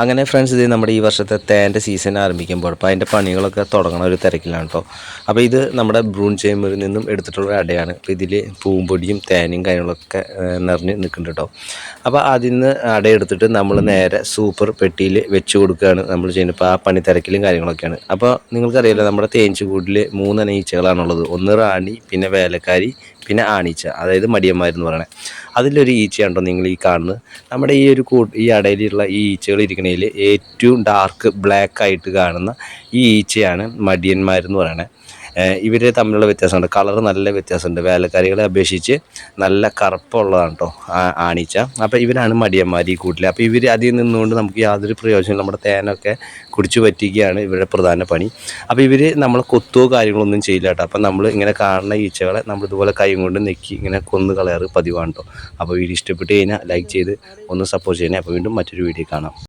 അങ്ങനെ ഫ്രണ്ട്സ് ഇത് നമ്മുടെ ഈ വർഷത്തെ തേന്റെ സീസൺ ആരംഭിക്കുമ്പോൾ അപ്പോൾ അതിന്റെ പണികളൊക്കെ തുടങ്ങണ ഒരു തിരക്കിലാണ് കേട്ടോ അപ്പോൾ ഇത് നമ്മുടെ ബ്രൂൺ ചേമ്പറിൽ നിന്നും എടുത്തിട്ടുള്ള അടയാണ്. അപ്പോൾ ഇതിൽ പൂമ്പൊടിയും തേനയും കാര്യങ്ങളൊക്കെ നിറഞ്ഞ് നിൽക്കുന്നുണ്ട് കേട്ടോ അപ്പോൾ അതിൽ നിന്ന് അട എടുത്തിട്ട് നമ്മൾ നേരെ സൂപ്പർ പെട്ടിയിൽ വെച്ച് കൊടുക്കുകയാണ് നമ്മൾ ചെയ്യുന്നത്. ഇപ്പോൾ ആ പണി തിരക്കിലും കാര്യങ്ങളൊക്കെയാണ്. അപ്പോൾ നിങ്ങൾക്കറിയാലോ നമ്മുടെ തേഞ്ചുകൂടിൽ മൂന്നെണ്ണ ഈച്ചകളാണുള്ളത്. ഒന്ന് റാണി പിന്നെ വേലക്കാരി പിന്നെ ആണീച്ച അതായത് മടിയന്മാരെന്ന് പറയണേ. അതിലൊരു ഈച്ചയാണ് കേട്ടോ നിങ്ങൾ ഈ കാണുന്നത്? നമ്മുടെ ഈ ഒരു ഈ അടയിലുള്ള ഈ ഈച്ചകൾ ഇരിക്കണതിൽ ഏറ്റവും ഡാർക്ക് ബ്ലാക്ക് ആയിട്ട് കാണുന്ന ഈ ഈച്ചയാണ് മടിയന്മാരെന്ന് പറയുന്നത് ഇവർ തമ്മിലുള്ള വ്യത്യാസമുണ്ട്. കളർ നല്ല വ്യത്യാസമുണ്ട്. വേലക്കാരികളെ അപേക്ഷിച്ച് നല്ല കറുപ്പുള്ളതാണ് കേട്ടോ ആണീച്ച. അപ്പോൾ ഇവരാണ് മടിയന്മാർ ഈ കൂട്ടിൽ അപ്പോൾ ഇവർ അതിൽ നിന്നുകൊണ്ട് നമുക്ക് യാതൊരു പ്രയോജനം നമ്മുടെ തേനൊക്കെ കുടിച്ചു പറ്റിക്കുകയാണ് ഇവരുടെ പ്രധാന പണി. അപ്പോൾ ഇവർ നമ്മൾ കൊത്തുകയോ കാര്യങ്ങളൊന്നും ചെയ്യില്ല കേട്ടോ അപ്പോൾ നമ്മൾ ഇങ്ങനെ കാണുന്ന ഈച്ചകളെ നമ്മൾ ഇതുപോലെ കൈ കൊണ്ട് നെക്കി ഇങ്ങനെ കൊന്ന് കളയാറ് പതിവാണ് കേട്ടോ അപ്പോൾ വീഡിയോ ഇഷ്ടപ്പെട്ട് കഴിഞ്ഞാൽ ലൈക്ക് ചെയ്ത് ഒന്ന് സപ്പോർട്ട് ചെയ്യണേ. അപ്പോൾ വീണ്ടും മറ്റൊരു വീഡിയോ കാണാം.